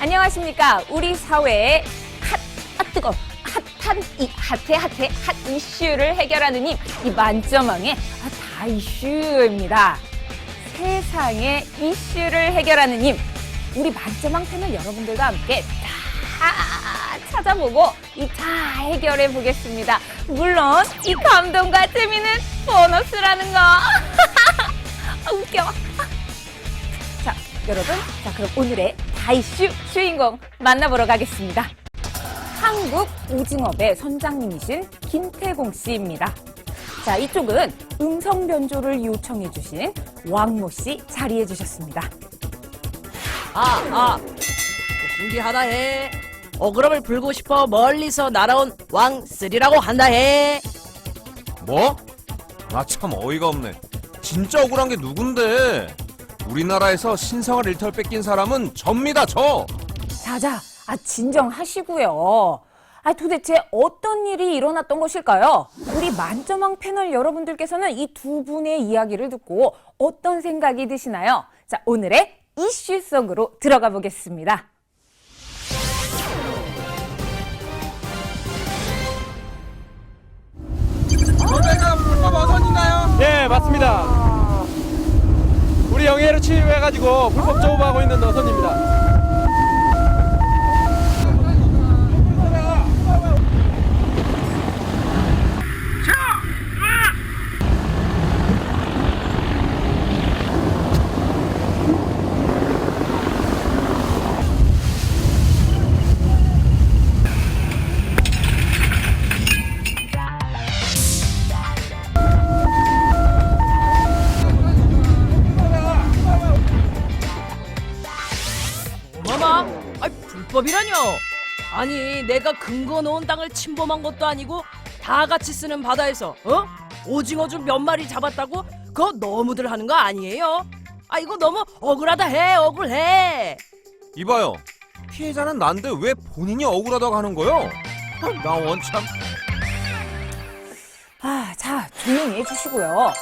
안녕하십니까. 우리 사회의 핫, 아, 뜨거, 핫한, 이, 핫해, 핫해, 핫 이슈를 해결하는 힘, 이 만점왕의 아, 다 이슈입니다. 세상의 이슈를 해결하는 힘, 우리 만점왕 패널 여러분들과 함께 다 찾아보고 이 다 해결해 보겠습니다. 물론 이 감동과 재미는 보너스라는 거. 아, 웃겨. 자, 여러분. 자, 그럼 오늘의 다이슈 주인공 만나보러 가겠습니다. 한국 오징어배 선장님이신 김태공 씨입니다. 자, 이쪽은 음성 변조를 요청해 주신 왕모 씨 자리해 주셨습니다. 아, 아. 준비하다 해. 어그럼을 불고 싶어 멀리서 날아온 왕쓰리라고 한다 해. 뭐? 나 참 어이가 없네. 진짜 억울한 게 누군데? 우리나라에서 신성한 일터를 뺏긴 사람은 접니다, 저! 자자, 아, 진정하시고요. 아, 도대체 어떤 일이 일어났던 것일까요? 우리 만점왕 패널 여러분들께서는 이 두 분의 이야기를 듣고 어떤 생각이 드시나요? 자, 오늘의 이슈 속으로 들어가 보겠습니다. 저배가 불법 어선인가요? 네, 맞습니다. 우리 영해를 침입해가지고 불법 조업하고 있는 어선입니다. 불법이라뇨? 아니, 내가 근거 놓은 땅을 침범한 것도 아니고 다 같이 쓰는 바다에서 어? 오징어 좀 몇 마리 잡았다고? 그거 너무들 하는 거 아니에요? 아, 이거 너무 억울하다 해, 억울해. 이봐요. 피해자는 난데 왜 본인이 억울하다고 하는 거요? 아, 나 원참. 아, 자, 조용히 해주시고요.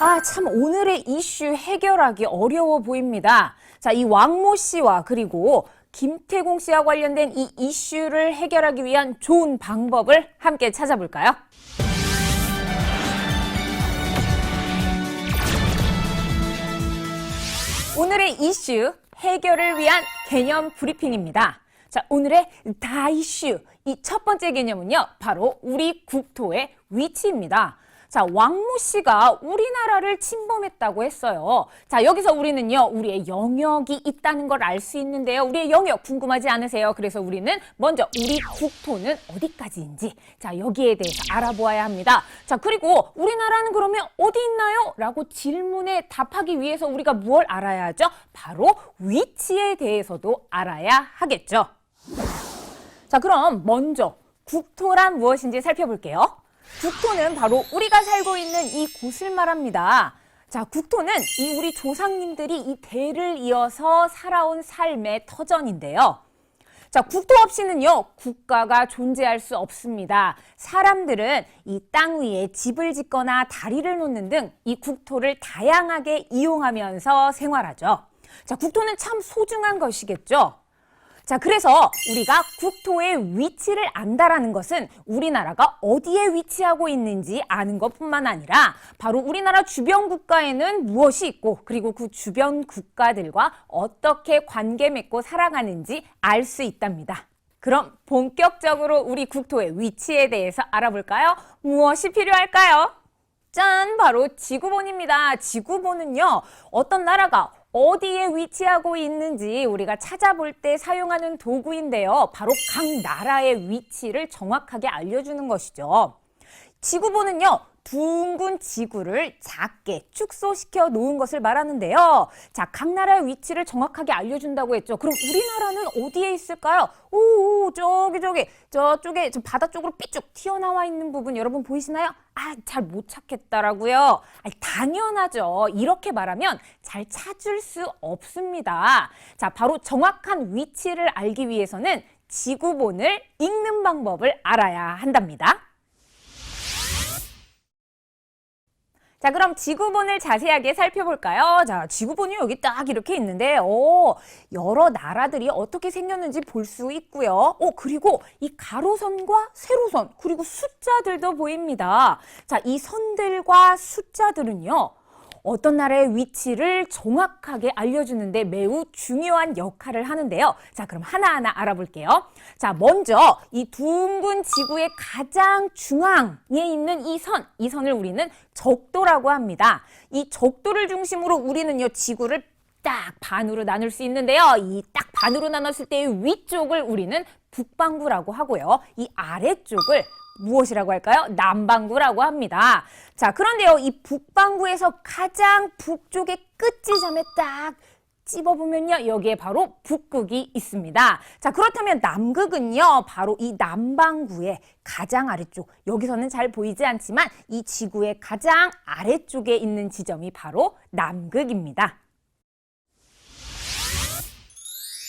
아, 참, 오늘의 이슈 해결하기 어려워 보입니다. 자, 이 왕모 씨와 그리고 김태공 씨와 관련된 이 이슈를 해결하기 위한 좋은 방법을 함께 찾아볼까요? 오늘의 이슈 해결을 위한 개념 브리핑입니다. 자, 오늘의 다 이슈. 이 첫 번째 개념은요, 바로 우리 국토의 위치입니다. 자, 왕모 씨가 우리나라를 침범했다고 했어요. 자, 여기서 우리는요, 우리의 영역이 있다는 걸 알 수 있는데요. 우리의 영역 궁금하지 않으세요? 그래서 우리는 먼저 우리 국토는 어디까지인지, 자, 여기에 대해서 알아보아야 합니다. 자, 그리고 우리나라는 그러면 어디 있나요? 라고 질문에 답하기 위해서 우리가 뭘 알아야 하죠? 바로 위치에 대해서도 알아야 하겠죠. 자, 그럼 먼저 국토란 무엇인지 살펴볼게요. 국토는 바로 우리가 살고 있는 이 곳을 말합니다. 자, 국토는 이 우리 조상님들이 이 대를 이어서 살아온 삶의 터전인데요. 자, 국토 없이는요, 국가가 존재할 수 없습니다. 사람들은 이 땅 위에 집을 짓거나 다리를 놓는 등 이 국토를 다양하게 이용하면서 생활하죠. 자, 국토는 참 소중한 것이겠죠. 자, 그래서 우리가 국토의 위치를 안다라는 것은 우리나라가 어디에 위치하고 있는지 아는 것뿐만 아니라 바로 우리나라 주변 국가에는 무엇이 있고 그리고 그 주변 국가들과 어떻게 관계 맺고 살아가는지 알 수 있답니다. 그럼 본격적으로 우리 국토의 위치에 대해서 알아볼까요? 무엇이 필요할까요? 짠! 바로 지구본입니다. 지구본은요, 어떤 나라가 어디에 위치하고 있는지 우리가 찾아볼 때 사용하는 도구인데요. 바로 각 나라의 위치를 정확하게 알려주는 것이죠. 지구본은요, 둥근 지구를 작게 축소시켜 놓은 것을 말하는데요. 자, 각 나라의 위치를 정확하게 알려준다고 했죠. 그럼 우리나라는 어디에 있을까요? 오, 저기, 저기, 저쪽에, 저 바다 쪽으로 삐쭉 튀어나와 있는 부분 여러분 보이시나요? 아, 잘 못 찾겠다라고요. 아, 당연하죠. 이렇게 말하면 잘 찾을 수 없습니다. 자, 바로 정확한 위치를 알기 위해서는 지구본을 읽는 방법을 알아야 한답니다. 자, 그럼 지구본을 자세하게 살펴볼까요? 자, 지구본이 여기 딱 이렇게 있는데, 오, 여러 나라들이 어떻게 생겼는지 볼 수 있고요. 오, 그리고 이 가로선과 세로선, 그리고 숫자들도 보입니다. 자, 이 선들과 숫자들은요, 어떤 나라의 위치를 정확하게 알려주는데 매우 중요한 역할을 하는데요. 자, 그럼 하나하나 알아볼게요. 자, 먼저 이 둥근 지구의 가장 중앙에 있는 이 선, 이 선을 우리는 적도라고 합니다. 이 적도를 중심으로 우리는요, 지구를 딱 반으로 나눌 수 있는데요. 이 딱 반으로 나눴을 때의 위쪽을 우리는 북반구라고 하고요. 이 아래쪽을 무엇이라고 할까요? 남반구라고 합니다. 자, 그런데요, 이 북반구에서 가장 북쪽의 끝지점에 딱 찝어보면요, 여기에 바로 북극이 있습니다. 자, 그렇다면 남극은요, 바로 이 남반구의 가장 아래쪽, 여기서는 잘 보이지 않지만 이 지구의 가장 아래쪽에 있는 지점이 바로 남극입니다.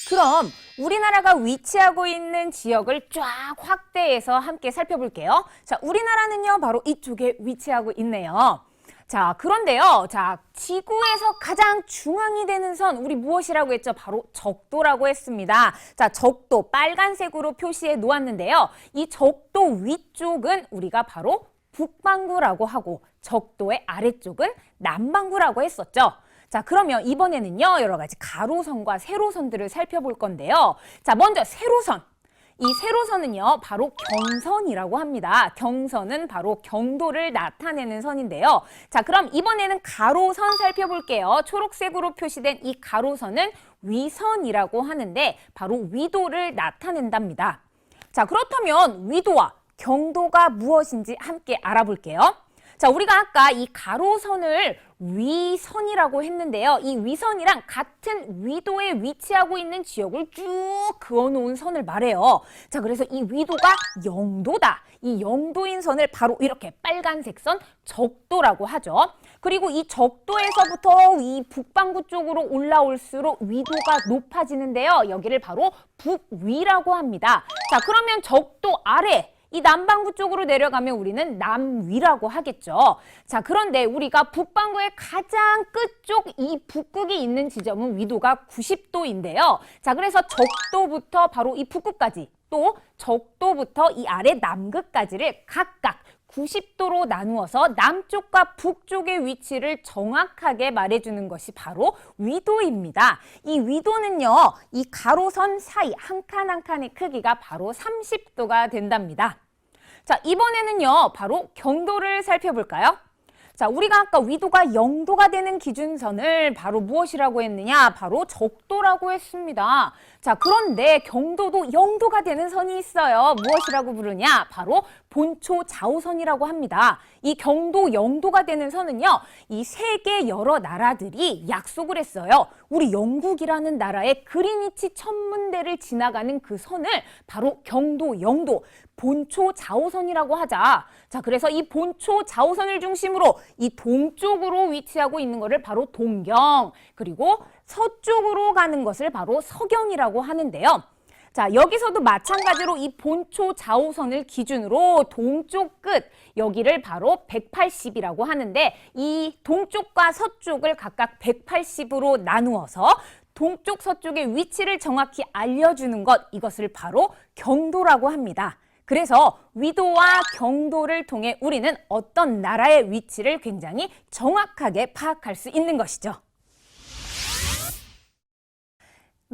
그럼 우리나라가 위치하고 있는 지역을 쫙 확대해서 함께 살펴볼게요. 자, 우리나라는요, 바로 이쪽에 위치하고 있네요. 자, 그런데요, 자, 지구에서 가장 중앙이 되는 선, 우리 무엇이라고 했죠? 바로 적도라고 했습니다. 자, 적도, 빨간색으로 표시해 놓았는데요. 이 적도 위쪽은 우리가 바로 북반구라고 하고, 적도의 아래쪽은 남반구라고 했었죠. 자, 그러면 이번에는요, 여러 가지 가로선과 세로선들을 살펴볼 건데요. 자, 먼저 세로선. 이 세로선은요, 바로 경선이라고 합니다. 경선은 바로 경도를 나타내는 선인데요. 자, 그럼 이번에는 가로선 살펴볼게요. 초록색으로 표시된 이 가로선은 위선이라고 하는데, 바로 위도를 나타낸답니다. 자, 그렇다면 위도와 경도가 무엇인지 함께 알아볼게요. 자, 우리가 아까 이 가로선을 위선이라고 했는데요. 이 위선이랑 같은 위도에 위치하고 있는 지역을 쭉 그어놓은 선을 말해요. 자, 그래서 이 위도가 영도다. 이 영도인 선을 바로 이렇게 빨간색 선 적도라고 하죠. 그리고 이 적도에서부터 이 북반구 쪽으로 올라올수록 위도가 높아지는데요. 여기를 바로 북위라고 합니다. 자, 그러면 적도 아래 이 남반구 쪽으로 내려가면 우리는 남위라고 하겠죠. 자, 그런데 우리가 북반구의 가장 끝쪽 이 북극이 있는 지점은 위도가 90도인데요. 자, 그래서 적도부터 바로 이 북극까지 또 적도부터 이 아래 남극까지를 각각 90도로 나누어서 남쪽과 북쪽의 위치를 정확하게 말해주는 것이 바로 위도입니다. 이 위도는요, 이 가로선 사이 한 칸 한 칸의 크기가 바로 30도가 된답니다. 자, 이번에는요, 바로 경도를 살펴볼까요? 자, 우리가 아까 위도가 0도가 되는 기준선을 바로 무엇이라고 했느냐? 바로 적도라고 했습니다. 자, 그런데 경도도 0도가 되는 선이 있어요. 무엇이라고 부르냐? 바로 본초 좌우선이라고 합니다. 이 경도 0도가 되는 선은요, 이 세계 여러 나라들이 약속을 했어요. 우리 영국이라는 나라의 그리니치 천문대를 지나가는 그 선을 바로 경도 0도, 본초 좌우선이라고 하자. 자, 그래서 이 본초 좌우선을 중심으로 이 동쪽으로 위치하고 있는 것을 바로 동경, 그리고 서쪽으로 가는 것을 바로 서경이라고 하는데요. 자, 여기서도 마찬가지로 이 본초 좌우선을 기준으로 동쪽 끝, 여기를 바로 180이라고 하는데 이 동쪽과 서쪽을 각각 180으로 나누어서 동쪽 서쪽의 위치를 정확히 알려주는 것, 이것을 바로 경도라고 합니다. 그래서 위도와 경도를 통해 우리는 어떤 나라의 위치를 굉장히 정확하게 파악할 수 있는 것이죠.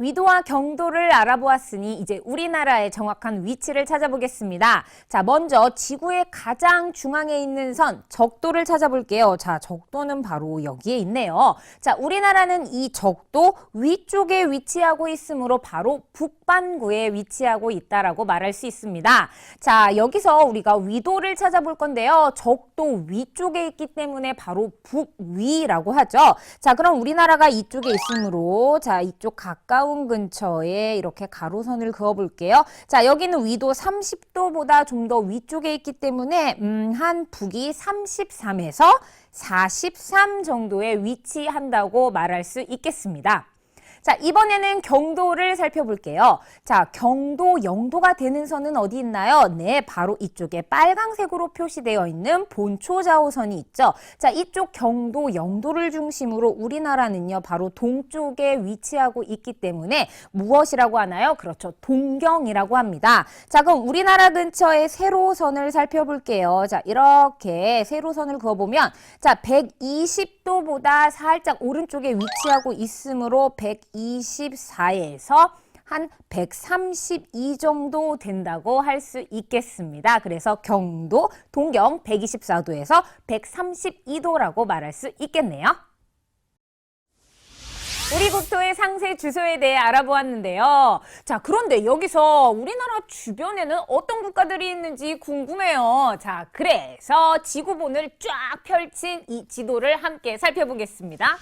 위도와 경도를 알아보았으니 이제 우리나라의 정확한 위치를 찾아보겠습니다. 자, 먼저 지구의 가장 중앙에 있는 선 적도를 찾아볼게요. 자, 적도는 바로 여기에 있네요. 자, 우리나라는 이 적도 위쪽에 위치하고 있으므로 바로 북반구에 위치하고 있다라고 말할 수 있습니다. 자, 여기서 우리가 위도를 찾아볼 건데요. 적도 위쪽에 있기 때문에 바로 북위라고 하죠. 자, 그럼 우리나라가 이쪽에 있으므로 자, 이쪽 가까운 근처에 이렇게 가로선을 그어 볼게요. 자, 여기는 위도 30도보다 좀 더 위쪽에 있기 때문에 음, 한 북이 33에서 43 정도에 위치한다고 말할 수 있겠습니다. 자, 이번에는 경도를 살펴볼게요. 자, 경도 영도가 되는 선은 어디 있나요? 네, 바로 이쪽에 빨강색으로 표시되어 있는 본초 좌우선이 있죠. 자, 이쪽 경도 영도를 중심으로 우리나라는요, 바로 동쪽에 위치하고 있기 때문에 무엇이라고 하나요? 그렇죠. 동경이라고 합니다. 자, 그럼 우리나라 근처의 세로선을 살펴볼게요. 자, 이렇게 세로선을 그어보면, 자, 120 도보다 살짝 오른쪽에 위치하고 있으므로 124에서 한 132 정도 된다고 할 수 있겠습니다. 그래서 경도, 동경 124도에서 132도라고 말할 수 있겠네요. 우리 국토의 상세 주소에 대해 알아보았는데요. 자, 그런데 여기서 우리나라 주변에는 어떤 국가들이 있는지 궁금해요. 자, 그래서 지구본을 쫙 펼친 이 지도를 함께 살펴보겠습니다.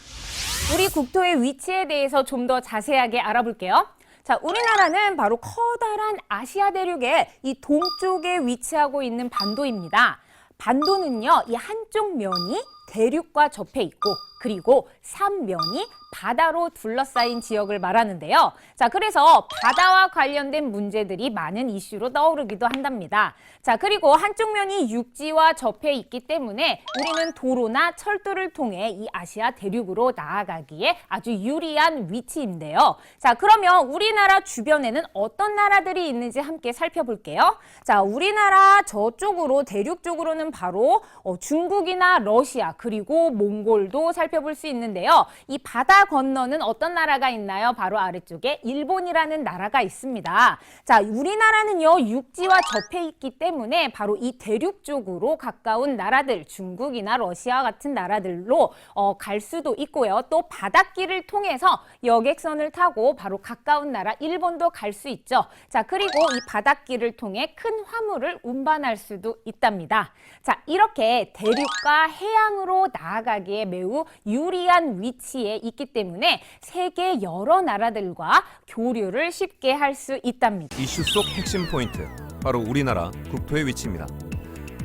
우리 국토의 위치에 대해서 좀 더 자세하게 알아볼게요. 자, 우리나라는 바로 커다란 아시아 대륙의 이 동쪽에 위치하고 있는 반도입니다. 반도는요, 이 한쪽 면이 대륙과 접해 있고, 그리고 삼면이 바다로 둘러싸인 지역을 말하는데요. 자, 그래서 바다와 관련된 문제들이 많은 이슈로 떠오르기도 한답니다. 자, 그리고 한쪽 면이 육지와 접해 있기 때문에 우리는 도로나 철도를 통해 이 아시아 대륙으로 나아가기에 아주 유리한 위치인데요. 자, 그러면 우리나라 주변에는 어떤 나라들이 있는지 함께 살펴볼게요. 자, 우리나라 저쪽으로 대륙 쪽으로는 바로 어, 중국이나 러시아 그리고 몽골도 살펴 볼 수 있는데요. 이 바다 건너는 어떤 나라가 있나요? 바로 아래쪽에 일본이라는 나라가 있습니다. 자, 우리나라는요 육지와 접해 있기 때문에 바로 이 대륙 쪽으로 가까운 나라들 중국이나 러시아 같은 나라들로 어, 갈 수도 있고요. 또 바닷길을 통해서 여객선을 타고 바로 가까운 나라 일본도 갈 수 있죠. 자, 그리고 이 바닷길을 통해 큰 화물을 운반할 수도 있답니다. 자, 이렇게 대륙과 해양으로 나아가기에 매우 유리한 위치에 있기 때문에 세계 여러 나라들과 교류를 쉽게 할 수 있답니다. 이슈 속 핵심 포인트 바로 우리나라 국토의 위치입니다.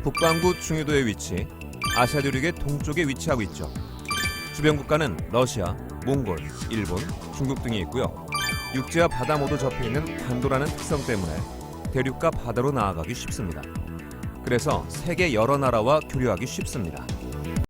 북반구 중유도의 위치, 아시아 대륙의 동쪽에 위치하고 있죠. 주변 국가는 러시아, 몽골, 일본, 중국 등이 있고요. 육지와 바다 모두 접해 있는 반도라는 특성 때문에 대륙과 바다로 나아가기 쉽습니다. 그래서 세계 여러 나라와 교류하기 쉽습니다.